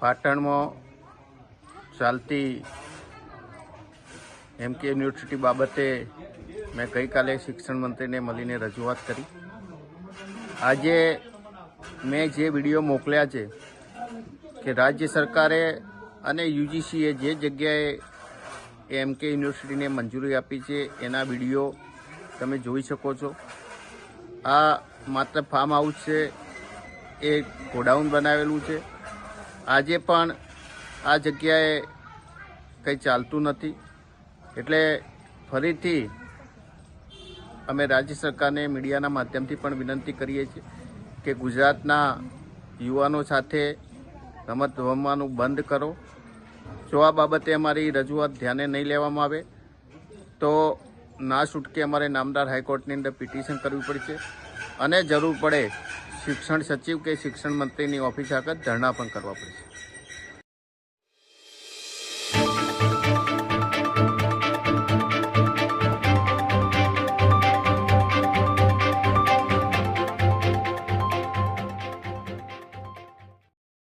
પાટણમાં ચાલતી એમ કે યુનિવર્સિટી બાબતે મેં ગઈકાલે શિક્ષણ મંત્રીને મળીને રજૂઆત કરી. આજે મેં જે વીડિયો મોકલ્યા છે કે રાજ્ય સરકારે અને યુજીસીએ જે જગ્યાએ એમ કે યુનિવર્સિટીને મંજૂરી આપી છે, એના વીડિયો તમે જોઈ શકો છો. આ માત્ર ફાર્મ હાઉસ છે, એ ગોડાઉન બનાવેલું છે. આજે પણ આ જગ્યાએ કંઈ ચાલતું નથી. એટલે ફરીથી અમે રાજ્ય સરકારને મીડિયાના માધ્યમથી પણ વિનંતી કરીએ છીએ કે ગુજરાતના યુવાનો સાથે રમત રમવાનું બંધ કરો. જો આ બાબતે અમારી રજૂઆત ધ્યાને નહીં લેવામાં આવે, તો ના છૂટકે અમારે નામદાર હાઈકોર્ટની અંદર પિટિશન કરવી પડશે. અને જરૂર પડે શિક્ષણ સચિવ કે શિક્ષણ મંત્રીની ઓફિસ આગળ ધરણા પણ કરવા પડશે.